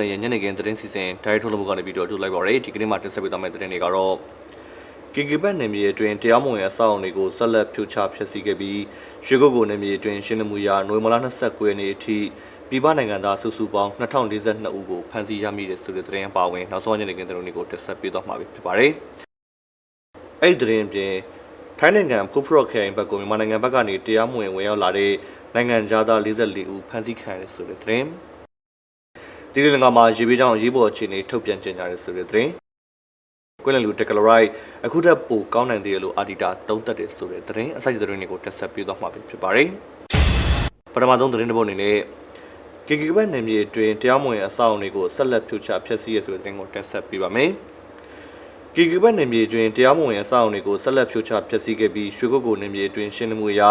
ရဲ့ညနေခင်းသတင်းစီစဉ်ဒိုင်ထုတ်လုပ်မှုကနေပြီးတော့အတူလိုက်ပါရယ်ဒီကနေ့မှာတင်ဆက်ပေးသွားမယ့်သတင်းတွေကတော့ KK ဘတ်နယ်မြေအတွင်းတရားမဝင်အဆောက်အုံတွေကိုဆက်လက်ဖြိုချဖျက်ဆီးခဲ့ပြီးရွှေကုတ်ကိုနယ်မြေအတွင်းရှင်းလင်းမှုရာနိုဝင်ဘာလ29ရက်နေ့အထိပြည်ပနိုင်ငံသားစုစုပေါင်း2042ဦးကိုဖမ်းဆီးရမိတဲ့ဆိုတဲ့သတင်းအပါအဝင်နောက်ဆုံးညနေခင်းသတင်းတွေကိုတင်ဆက်ပေးသွားမှာဖြစ်ပါတယ်။အဲ့ဒီသတင်းအပြင်ထိုင်းနိုင်ငံဖူဖရော့ခရိုင်ဘက်ကိုမြန်မာနိုင်ငံဘက်ကနေတရားမဝင်ဝင်ရောက်လာတဲ့နိုင်ငံသား44ဦးဖမ်းဆီးခံရတဲ့ဆိုတဲ့သတင်း။ ဒီလင်္ကာမှာရေပေးချောင်းရေးပေါ်အခြေအနေထုတ်ပြန်ကြေညာတဲ့ဆိုတဲ့သတင်းကွင်းလန်လူတက်ကလရိုက်အခုထပ်ပိုကောင်းနိုင်သေးတယ်လို့အာဒီတာသုံးသပ်တယ်ဆိုတဲ့သတင်းအစိုက်သတင်းတွေကိုတက်ဆက်ပေးသွားမှာဖြစ်ပါတယ်ပထမဆုံးသတင်းတစ်ပုဒ်အနေနဲ့ကေကေဘတ်နယ်မြေအတွင်းတရားမဝင်အဆောက်အုံတွေကိုဆက်လက်ဖြိုချဖျက်ဆီးရဆိုတဲ့သတင်းကိုတက်ဆက်ပေးပါမယ်ကေကေဘတ်နယ်မြေအတွင်းတရားမဝင်အဆောက်အုံတွေကိုဆက်လက်ဖြိုချဖျက်ဆီးခဲ့ပြီးရွှေကုတ်ကိုနယ်မြေအတွင်းရှင်းလင်းမှုအရ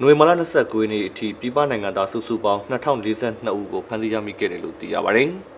နိုဝင်ဘာလ29ရက်နေ့အထိပြည်ပနိုင်ငံသားစုစုပေါင်း2042ဦးကိုဖမ်းဆီးရမိခဲ့တယ်လို့သိရပါတယ်။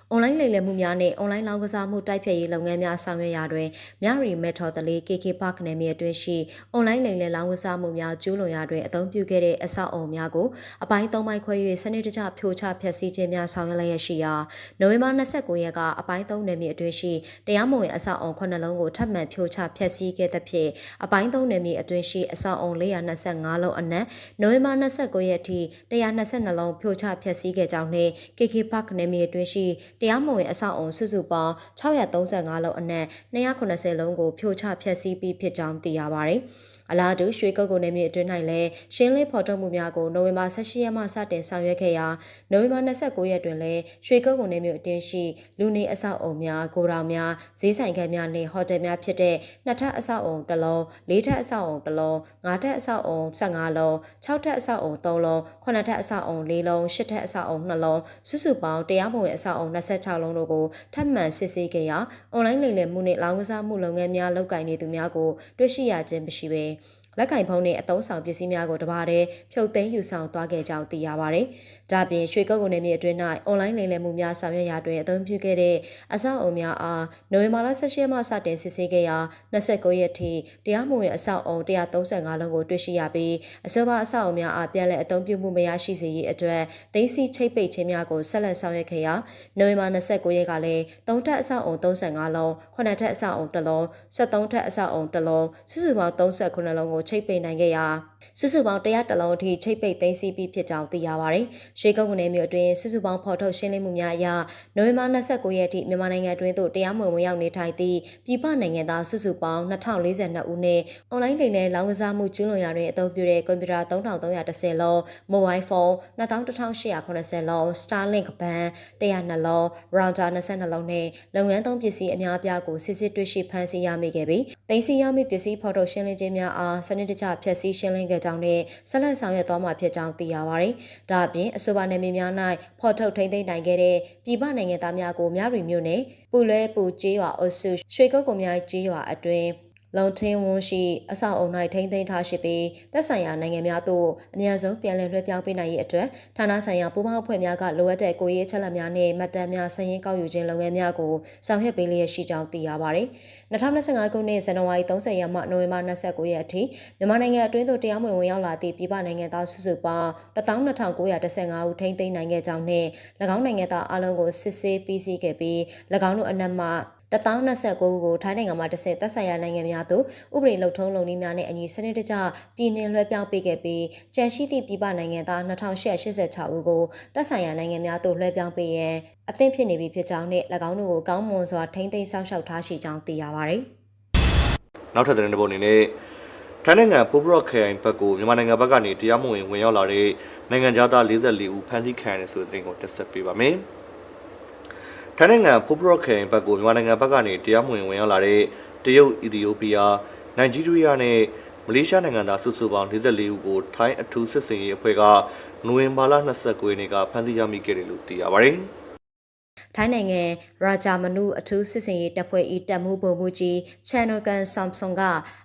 ။ အွန်လိုင်းလိမ်လည်မှုများနဲ့အွန်လိုင်းလောင်းကစားမှုတိုက်ဖျက်ရေးလုပ်ငန်းများဆောင်ရွက်ရာတွင်မြရီမက်ထော်တလေး KK Park နယ်မြေအတွင်းရှိအွန်လိုင်းလိမ်လည်လောင်းကစားမှုများကျူးလွန်ရာတွင်အသုံးပြုခဲ့တဲ့အဆောက်အအုံများကိုအပိုင်း၃ပိုင်းခွဲ၍စနစ်တကျဖြိုချဖျက်ဆီးခြင်းများဆောင်ရွက်လျက်ရှိရာနိုဝင်ဘာ29ရက်ကအပိုင်း၃နယ်မြေအတွင်းရှိတရားမဝင်အဆောက်အအုံ9လုံးကိုထပ်မံဖြိုချဖျက်ဆီးခဲ့သဖြင့်အပိုင်း၃နယ်မြေအတွင်းရှိအဆောက်အုံ425လုံးအနက်နိုဝင်ဘာ29ရက်ထိ122လုံးဖြိုချဖျက်ဆီးခဲ့ကြောင်းနှင့် KK Park နယ်မြေအတွင်းရှိတရားမဝင်အဆောက်အုံစုစုပေါင်း635လုံးအနက်290လုံးကိုဖြိုချဖျက်ဆီးပြီးဖြစ်ကြောင်းသိရပါတယ်။ အလားတူရွှေကုတ်ကိုနယ်မြေအတွင်း၌လည်းရှင်းလင်းဖော်ထုတ်မှုများကိုနိုဝင်ဘာ18ရက်မှစတင်ဆောင်ရွက်ခဲ့ရာနိုဝင်ဘာ29ရက်တွင်လည်းရွှေကုတ်ကိုနယ်မြေအတွင်းရှိလူနေအဆောက်အုံများ၊ဂိုဒေါင်များ၊ဈေးဆိုင်ခန်းများနှင့်ဟိုတယ်များဖြစ်တဲ့နှစ်ထပ်အဆောက်အုံတစ်လုံး၊လေးထပ်အဆောက်အုံတစ်လုံး၊ငါးထပ်အဆောက်အုံ15လုံး၊6ထပ်အဆောက်အုံ3လုံး၊9ထပ်အဆောက်အုံ4လုံး၊10ထပ်အဆောက်အုံ2လုံးစုစုပေါင်းတရားမဝင်အဆောက်အုံ26လုံးတို့ကိုထပ်မံစစ်ဆေးခဲ့ရာအွန်လိုင်းလိမ်လည်မှုနှင့်လောင်းကစားမှုလုပ်ငန်းများလုပ်ကိုင်နေသူများကိုတွေ့ရှိရခြင်းမရှိဘဲ လက်ကင်ဖုံးနှင့်အသုံးဆောင်ပစ္စည်းများကိုတပါးတည်းဖြုတ်သိမ်းယူဆောင်သွားခဲ့ကြောင်းသိရပါဗျ။ဒါ့အပြင်ရွှေကုတ်ကုန်နယ်မြေအတွင်း၌အွန်လိုင်းလိမ်လည်မှုများဆောင်ရွက်ရာတွင်အသုံးပြုခဲ့တဲ့အဆောက်အုံများအားနိုဝင်ဘာလ18ရက်မှစတင်စစ်ဆေးခဲ့ရာ29ရက်ထိတရားမဝင်အဆောက်အုံ135လုံးကိုတွေ့ရှိရပြီးအဆိုပါအဆောက်အုံများအားပြန်လည်အသုံးပြုမှုမရရှိစေရေးအတွက်သိမ်းဆည်းချိတ်ပိတ်ခြင်းများကိုဆက်လက်ဆောင်ရွက်ခဲ့ရာနိုဝင်ဘာ29ရက်ကလည်း3ထပ်အဆောက်အုံ35လုံး9ထပ်အဆောက်အုံ1လုံး73ထပ်အဆောက်အုံ1လုံးစုစုပေါင်း39လုံးကိုချိတ်ပိတ်နိုင်ခဲ့ရာ စုစုပေါင်း100တလုံးအထိချိတ်ပိတ်သိမ်းဆည်းပြီးဖြစ်ကြောင်းသိရပါတယ်။ရွှေကုန်းကနေမြို့အတွင်းစုစုပေါင်းဖော်ထုတ်ရှင်းလင်းမှုများအရနိုဝင်ဘာ29ရက်ထိမြန်မာနိုင်ငံအတွင်းသို့တရားမဝင်ဝင်ရောက်နေထိုင်သည့်ပြည်ပနိုင်ငံသားစုစုပေါင်း2042ဦးနဲ့အွန်လိုင်းလိမ်လည်လောင်းကစားမှုကျူးလွန်ရာတွင်အသုံးပြုတဲ့ကွန်ပျူတာ3310လုံး၊မိုဘိုင်းဖုန်း11880လုံး၊ Starlink ဘန်102လုံး၊ router 22လုံးနဲ့လုပ်ငန်းသုံးပစ္စည်းအများအပြားကိုစစ်စစ်တွေ့ရှိဖမ်းဆီးရမိခဲ့ပြီးတင်စီရမိပစ္စည်းဖော်ထုတ်ရှင်းလင်းခြင်းများအားစနစ်တကျဖျက်ဆီးရှင်းလင်းခဲ့ကြောင်းနဲ့ဆက်လက်ဆောင်ရွက်သွားမှာဖြစ်ကြောင်းသိရပါတယ်။ဒါအပြင်အဆိုပါနယ်မြေများ၌ဖော်ထုတ်ထိန်းသိမ်းနိုင်ခဲ့တဲ့ပြည်ပနိုင်ငံသားများကိုမြရီမြို့နယ်ပူလဲပူကျေးရွာအုပ်စုရွှေကုတ်ကုံမြိုင်ကျေးရွာအတွင်း လုံထင်းဝန်းရှိအဆောက်အုံ၌ထိန်းသိမ်းထားရှိပြီးသက်ဆိုင်ရာနိုင်ငံများသို့အများဆုံးပြန်လည်လွှဲပြောင်းပေးနိုင်ရေးအတွက်ဌာနဆိုင်ရာပူးပေါင်းအဖွဲ့များကလိုအပ်တဲ့ကိုရေးချက်လက်များနဲ့မှတ်တမ်းများစာရင်းကောက်ယူခြင်းလုပ်ငန်းများကိုဆောင်ရွက်ပေးလျက်ရှိကြောင်းသိရပါတယ်။2025ခုနှစ်ဇန်နဝါရီ30ရက်မှနိုဝင်ဘာ29ရက်အထိမြန်မာနိုင်ငံအတွင်းသို့တရားမဝင်ဝင်ရောက်လာသည့်ပြည်ပနိုင်ငံသားစုစုပေါင်း12915ဦးထိန်းသိမ်းနိုင်ခဲ့ကြောင်းနှင့်၎င်းနိုင်ငံသားအလုံးကိုစစ်ဆေးပြီးစီးခဲ့ပြီး၎င်းတို့အနက်မှ 1029ဦးကိုထိုင်းနိုင်ငံမှာတဆင့်သက်ဆိုင်ရာနိုင်ငံများသို့ဥပဒေလုံထုံးလုံနည်းများနဲ့အညီစနစ်တကျပြည်နှင်လွှဲပြောင်းပေးခဲ့ပြီးကြန့်ရှိသည့်ပြည်ပနိုင်ငံသား2886ဦးကိုသက်ဆိုင်ရာနိုင်ငံများသို့လွှဲပြောင်းပေးရန်အသင့်ဖြစ်နေပြီဖြစ်ကြောင်းနှင့်၎င်းတို့ကိုကောင်းမွန်စွာထိန်းသိမ်းစောင့်ရှောက်ထားရှိကြောင်းသိရပါသည်။နောက်ထပ်သတင်းတစ်ပုဒ်အနေနဲ့ထိုင်းနိုင်ငံဖိုးဘရော့ခရိုင်ဘက်ကိုမြန်မာနိုင်ငံဘက်ကနေတရားမဝင်ဝင်ရောက်လာတဲ့နိုင်ငံသား44ဦးဖမ်းဆီးခံရတယ်ဆိုတဲ့သတင်းကိုတက်ဆက်ပေးပါမယ်။ ထိုင်းနိုင်ငံဖိုးဘရော့ခရိုင်ဘက်ကိုမြန်မာနိုင်ငံဘက်ကနေတရားမဝင်ဝင်ရောက်လာတဲ့တရုတ်၊အီသီယိုးပီးယား၊နိုင်ဂျီးရီးယားနဲ့မလေးရှားနိုင်ငံသားစုစုပေါင်း44ဦးကိုထိုင်းအထူးစစ်စင်ရေးအဖွဲ့ကနိုဝင်ဘာလ29ရက်နေ့ကဖမ်းဆီးရမိခဲ့တယ်လို့သိရပါတယ်။ထိုင်းနိုင်ငံရာဂျာမနုအထူးစစ်စင်ရေးတပ်ဖွဲ့၏တပ်မှုဗိုလ်မှူးကြီးချန်နိုကန်ဆမ်ဆွန်က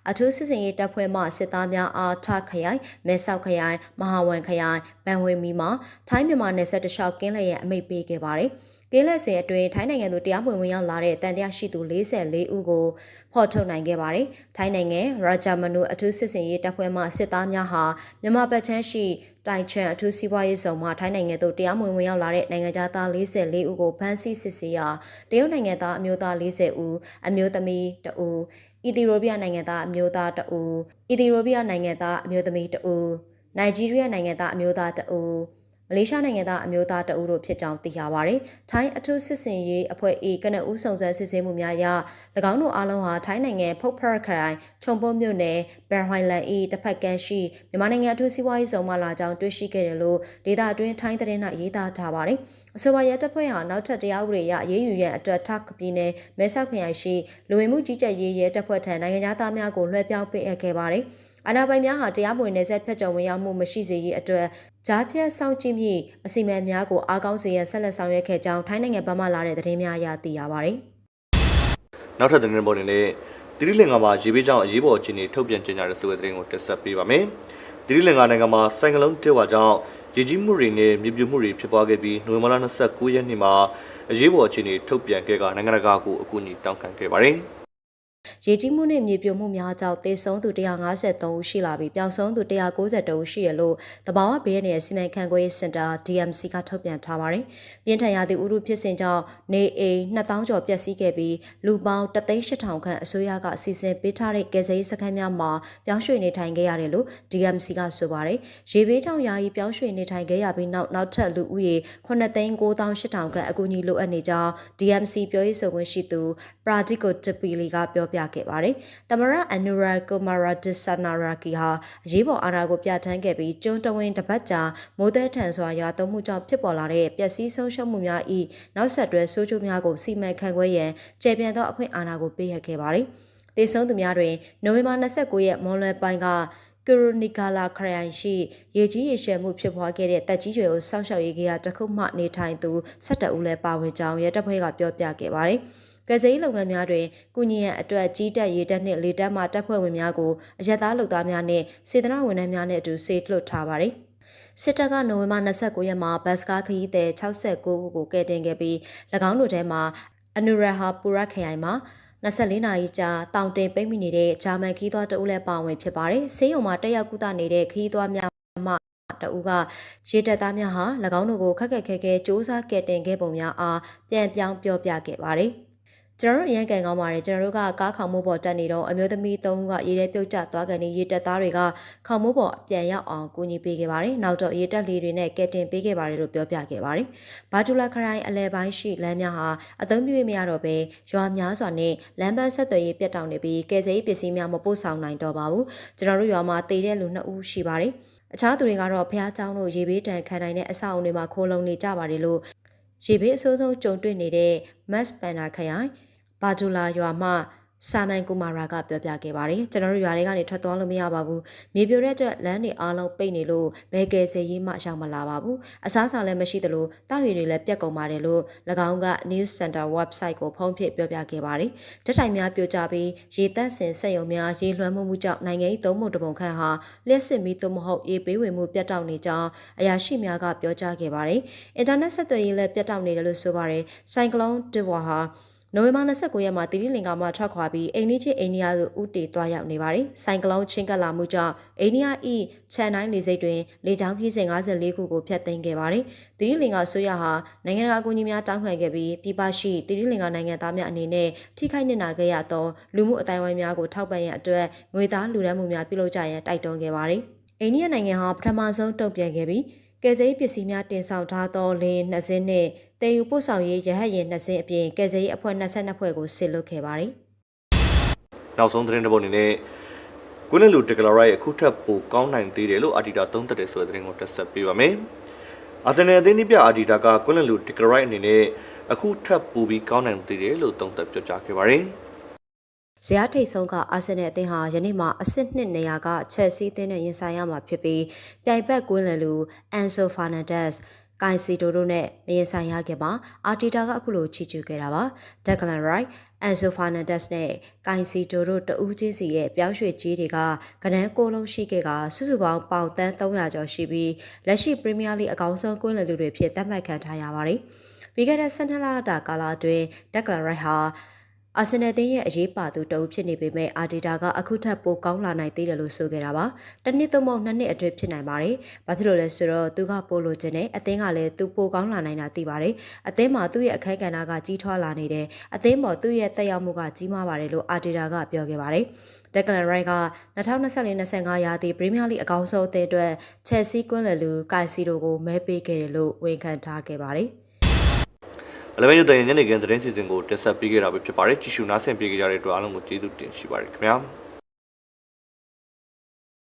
အထူးစစ်စင်ရေးတပ်ဖွဲ့မှစစ်သားများအားထခရိုင်မဲဆောက်ခရိုင်မဟာဝန်ခရိုင်ဘန်ဝေမီမှာထိုင်းမြန်မာနယ်စပ်တလျှောက်ကင်းလျက်အမိတ်ပေးခဲ့ပါတယ်။ ကင်းလက်စင်အတွင်းထိုင်းနိုင်ငံသို့တရားမဝင်ဝင်ရောက်လာတဲ့တန်တရားရှိသူ44ဦးကိုဖော်ထုတ်နိုင်ခဲ့ပါတယ်။ထိုင်းနိုင်ငံရာဂျာမနူအထူးစစ်စင်ရေးတပ်ဖွဲ့မှစစ်သားများဟာမြန်မာပြည်ချမ်းရှိတိုင်ချန်အထူးစီးပွားရေးဆောင်မှထိုင်းနိုင်ငံသို့တရားမဝင်ဝင်ရောက်လာတဲ့နိုင်ငံသား44ဦးကိုဖမ်းဆီးစစ်ဆေးရာတရုတ်နိုင်ငံသားအမျိုးသား40ဦးအမျိုးသမီး2ဦးအီသီယိုးပီးယားနိုင်ငံသားအမျိုးသား2ဦးအီသီယိုးပီးယားနိုင်ငံသားအမျိုးသမီး2ဦးနိုင်ဂျီးရီးယားနိုင်ငံသားအမျိုးသား2ဦး မလေးရှားနိုင်ငံသားအမျိုးသားတအူးတို့ဖြစ်ကြောင်းသိရပါတယ်။ထိုင်းအထူးစစ်စင်ရေးအဖွဲ့ A ကနဦးစုံစမ်းစစ်ဆေးမှုများအရ၎င်းတို့အားလုံးဟာထိုင်းနိုင်ငံဖုတ်ဖရခရိုင်ခြုံပုတ်မြို့နယ်ဘန်ဟိုင်လန် A တစ်ဖက်ကမ်းရှိမြန်မာနိုင်ငံအထူးစီးပွားရေးဆောင်မှလာကြောင်းတွေ့ရှိခဲ့တယ်လို့ဒေတာအတွင်းထိုင်းသတင်း၌ရေးသားထားပါတယ်။အဆိုပါရတပ်ဖွဲ့ဟာနောက်ထပ်တရားဥပဒေအရရေးယူရန်အတွက်ထပ်ပြည်နယ်မဲဆောက်ခရိုင်ရှိလူဝင်မှုကြီးကြပ်ရေးရဲတပ်ဖွဲ့ထံနိုင်ငံသားများကိုလွှဲပြောင်းပေးအပ်ခဲ့ပါတယ်။ အာဏာပိုင်များဟာတရားမဝင်နယ်စပ်ဖြတ်ကျော်ဝင်ရောက်မှုမရှိစေရေးအတွက်ကြားဖြတ်စောင့်ကြည့်မိအစီအမံများကိုအားကောင်းစေရန်ဆက်လက်ဆောင်ရွက်ခဲ့ကြောင်းထိုင်းနိုင်ငံဗမာလာတဲ့သတင်းများအရသိရပါတယ်။နောက်ထပ်သတင်းပေါ်နေနဲ့တိရိလင်္ကာမှာရေဘေးကြောင့်အရေးပေါ်အခြေအနေထုတ်ပြန်ကြေညာတဲ့ဆိုတဲ့သတင်းကိုတင်ဆက်ပေးပါမယ်။တိရိလင်္ကာနိုင်ငံမှာဆိုင်ကလုန်းတစ်ဝါကြောင့်ရေကြီးမှုတွေနဲ့မြေပြိုမှုတွေဖြစ်ပွားခဲ့ပြီးနိုဝင်ဘာလ29ရက်နေ့မှာအရေးပေါ်အခြေအနေထုတ်ပြန်ခဲ့ကနိုင်ငံတကာကိုအကူအညီတောင်းခံခဲ့ပါတယ်။ ရေကြီးမှုနဲ့မြေပြိုမှုများကြောင့်သေဆုံးသူ153ဦးရှိလာပြီးပျောက်ဆုံးသူ192ဦးရှိရလို့တဘာဝဘေးနယ်စီမံခန့်ခွဲရေးစင်တာ DMC ကထုတ်ပြန်ထားပါတယ်။ပြင်းထန်ရာသီဥတုဖြစ်စဉ်ကြောင့်နေအိမ်2000ကျော်ပျက်စီးခဲ့ပြီးလူပေါင်း38000ခန့်အစိုးရကအစီအစဉ်ပေးထားတဲ့ကယ်ဆယ်ရေးစခန်းများမှာပြောင်းရွှေ့နေထိုင်ခဲ့ရတယ်လို့ DMC ကဆိုပါတယ်။ရေဘေးကြောင့်ယာယီပြောင်းရွှေ့နေထိုင်ခဲ့ရပြီးနောက်နောက်ထပ်လူဦးရေ9,98000ခန့်အကူအညီလိုအပ်နေကြောင်း DMC ပြောရေးဆိုခွင့်ရှိသူပရာဒစ်ကိုတပီလီကပြောပြခဲ့ပါတယ်။သမရအနူရာကိုမာရာဒစ်ဆနာရာကီဟာအရေးပေါ်အာဏာကိုပြဋ္ဌာန်းခဲ့ပြီးကျွန်းတဝင်းတစ်ပတ်ကြာမိုးသည်ထန်စွာရွာသွန်းမှုကြောင့်ဖြစ်ပေါ်လာတဲ့ပျက်စီးဆုံးရှုံးမှုများ၏နောက်ဆက်တွဲဆိုးကျိုးများကိုစီမံခန့်ခွဲရန်ကျေပြန့်သောအခွင့်အာဏာကိုပေးအပ်ခဲ့ပါတယ်။တေဆုံးသူများတွင်နိုဝင်ဘာ29ရက်မွန်လွယ်ပိုင်းကကရိုနီဂါလာခရိုင်ရှိရေကြီးရေရှည်မှုဖြစ်ပွားခဲ့တဲ့တက်ကြီးရွယ်ကိုစောင့်ရှောက်ရေးကတခုမှနေထိုင်သူ12ဦးလည်းပါဝင်ကြောင်းရဲတပ်ဖွဲ့ကပြောပြခဲ့ပါတယ်။ ကယ်ဆယ်ရေးလုပ်ငန်းများတွင်ကုညီရန်အတွက်ကြီးတက်ရေးတက်နှင့်လေတက်မှတပ်ဖွဲ့ဝင်များကိုအရက်သားလုပ်သားများနှင့်စေတနာဝန်ထမ်းများနှင့်အတူစေလွှတ်ထားပါသည်စစ်တပ်ကနိုဝင်ဘာ29ရက်မှာဘတ်စကားခရီးသည်69ဦးကိုကယ်တင်ခဲ့ပြီး၎င်းတို့ထဲမှာအနူရဟာပူရခရိုင်မှာ24နာရီကြာတောင်တင်ပိတ်မိနေတဲ့ဂျာမန်ခီးသွွားတအုပ်လည်းပါဝင်ဖြစ်ပါတယ်။ဆေးရုံမှာတက်ရောက်ကုသနေတဲ့ခီးသွွားများမှတအူးကရေတက်သားများဟာ၎င်းတို့ကိုခက်ခက်ခဲခဲစ조사ကယ်တင်ခဲ့ပုံများအားပြန်ပြောင်းပြောပြခဲ့ပါတယ်။ ကျွန်တော်တို့အရင်ကန်ကောင်းပါတယ်ကျွန်တော်တို့ကကားခေါင်မိုးပေါ်တက်နေတော့အမျိုးသမီးသုံးဦးကရေထဲပြုတ်ကျသွားကန်နေရေတက်သားတွေကခေါင်မိုးပေါ်ပြန်ရောက်အောင်ကူညီပေးခဲ့ပါတယ်နောက်တော့ရေတက်လေးတွေနဲ့ကယ်တင်ပေးခဲ့ပါတယ်လို့ပြောပြခဲ့ပါတယ်ဘာတူလာခရိုင်အလဲပိုင်းရှိလမ်းများဟာအသုံးပြုရမရတော့ပဲရွာများစွာနဲ့လမ်းပန်းဆက်သွယ်ရေးပြတ်တောက်နေပြီးကယ်ဆယ်ရေးပစ္စည်းများမပို့ဆောင်နိုင်တော့ပါဘူးကျွန်တော်တို့ရွာမှာတည်တဲ့လူနှစ်ဦးရှိပါတယ်အခြားသူတွေကတော့ဖះเจ้าတို့ရေဘေးတန်ခံနိုင်တဲ့အဆောက်အုံတွေမှာခိုးလုံနေကြပါတယ်လို့ရေဘေးအဆိုးဆုံးကြုံတွေ့နေတဲ့မတ်ပန်နာခရိုင် ဘာဒူလာရွာမှစာမန်ကူမာရာကပြောပြခဲ့ပါတယ်ကျွန်တော်တို့ရွာတွေကနေထွက်သွားလို့မရပါဘူးမြေပြိုတဲ့အတွက်လမ်းတွေအားလုံးပိတ်နေလို့ဘယ်ကယ်ဆယ်ရေးမှရောက်မလာပါဘူးအစားအစာလည်းမရှိသလိုတောက်ရည်တွေလည်းပြတ်ကုန်ပါတယ်လို့၎င်းက News Center website ကိုဖုန်းဖြင့်ပြောပြခဲ့ပါတယ်ဓာတ်တိုင်များပြိုကျပြီးရေတက်ဆင်စက်ရုံများရေလွှမ်းမှုမှုကြောင့်နိုင်ငံ၏သုံးပုံတပုံခန့်ဟာလျှက်စစ်မီသို့မဟုတ်ရေပေးဝင်မှုပြတ်တောက်နေကြောင်းအရာရှိများကပြောကြားခဲ့ပါတယ်အင်တာနက်ဆက်သွယ်ရေးလည်းပြတ်တောက်နေတယ်လို့ဆိုပါတယ်ဆိုင်ကလုန်းဒီဝါဟာ နိုဝင်ဘာ29ရက်မှာတိရိလင်္ကာမှထွက်ခွာပြီးအိန္ဒိချင်းအိန္ဒိယသို့ဦးတည်သွားရောက်နေပါတယ်။ဆိုင်ကလုန်းချင်းကပ်လာမှုကြောင့်အိန္ဒိယ၏ချန်တိုင်းလေဆိပ်တွင်လေကြောင်းခီးစဉ်54ခုကိုဖျက်သိမ်းခဲ့ပါတယ်။တိရိလင်္ကာဆိုရဟာနိုင်ငံတကာအကူအညီများတောင်းခံခဲ့ပြီးပြည်ပရှိတိရိလင်္ကာနိုင်ငံသားများအနေနဲ့ထိခိုက်နစ်နာခဲ့ရသောလူမှုအတိုင်းဝိုင်းများကိုထောက်ပံ့ရန်အတွက်ငွေသားလူဒန်းမှုများပြုလုပ်ကြရန်တိုက်တွန်းခဲ့ပါတယ်။အိန္ဒိယနိုင်ငံဟာပထမဆုံးတုံ့ပြန်ခဲ့ပြီး ကယ်ဆယ်ရေးပစ္စည်းများတင်ဆောင်ထားသောလေနှစ်စင်းနှင့်တည်ယူပို့ဆောင်ရေးရဟတ်ယာဉ်နှစ်စင်းအပြင်ကယ်ဆယ်ရေးအဖွဲ့22ဖွဲ့ကိုဆစ်လွတ်ခဲ့ပါတယ်။နောက်ဆုံးသတင်းတစ်ပုဒ်အနေနဲ့ကွင်းလလူတက်ကလာရိုက်အခုထပ်ပိုကောင်းနိုင်သေးတယ်လို့အာဒီတာသုံးသပ်တယ်ဆိုတဲ့သတင်းကိုတက်ဆက်ပေးပါမယ်။အာဆင်နယ်အသင်းဒီပြအာဒီတာကကွင်းလလူတက်ကလာရိုက်အနေနဲ့အခုထပ်ပိုပြီးကောင်းနိုင်သေးတယ်လို့သုံးသပ်ပြောကြားခဲ့ပါတယ်။ ဇယားထိတ်ဆုံးကအာဆင်နယ်အသင်းဟာယနေ့မှအဆင့်နှစ်နေရာကချက်စီးသင်းနဲ့ရင်ဆိုင်ရမှာဖြစ်ပြီးပြိုင်ဘက်ကွင်းလယ်လူအန်ဆိုဖာနန်ဒက်စ်ကိုင်စီတိုတို့နဲ့မရင်ဆိုင်ရခဲ့ပါအာတီတာကအခုလိုချီးကျူးခဲ့တာပါဒက်ကလန်ရိုက်အန်ဆိုဖာနန်ဒက်စ်နဲ့ကိုင်စီတိုတို့တဦးချင်းစီရဲ့ပြောင်းရွှေ့ကြီးတွေကကနန်းကိုလုံးရှိခဲ့ကစုစုပေါင်းပေါင်တန်း300ကျော်ရှိပြီးလက်ရှိပရီးမီးယားလိအကောင်းဆုံးကွင်းလယ်လူတွေဖြစ်သတ်မှတ်ခံထားရပါတယ်ပြီးခဲ့တဲ့12လတာကာလအတွင်းဒက်ကလန်ရိုက်ဟာ အာဆင်နယ်တင်းရဲ့အရေးပါသူတအုပ်ဖြစ်နေပေမဲ့အာဒီတာကအခုထပ်ပိုကောင်းလာနိုင်သေးတယ်လို့ဆိုခဲ့တာပါ။တစ်နှစ်သို့မဟုတ်နှစ်နှစ်အတွင်းဖြစ်နိုင်ပါတယ်။ဘာဖြစ်လို့လဲဆိုတော့သူကပိုလိုချင်တယ်အသင်းကလည်းသူပိုကောင်းလာနိုင်တာသိပါတယ်။အသင်းမှာသူ့ရဲ့အခက်အခဲကကြီးထွားလာနေတယ်။အသင်းပေါ်သူ့ရဲ့တက်ရောက်မှုကကြီးမားပါတယ်လို့အာဒီတာကပြောခဲ့ပါတယ်။ဒက်ကလန်ရိုက်က2024-25ရာသီပရီးမီးယားလိအကောင်းဆုံးအသင်းအတွက်ချယ်ဆီကွန်းလလူကိုင်စီတို့ကိုမဲပေးခဲ့တယ်လို့ဝန်ခံထားခဲ့ပါတယ်။ အလမင်းတို့တဲ့ညနေခင်းသတင်းစီစဉ်ကိုတင်ဆက်ပေးခဲ့တာပဲဖြစ်ပါတယ်ကြည့်ရှုနားဆင်ပေးကြတဲ့အတွက်အားလုံးကိုကျေးဇူးတင်ရှိပါတယ်ခင်ဗျာ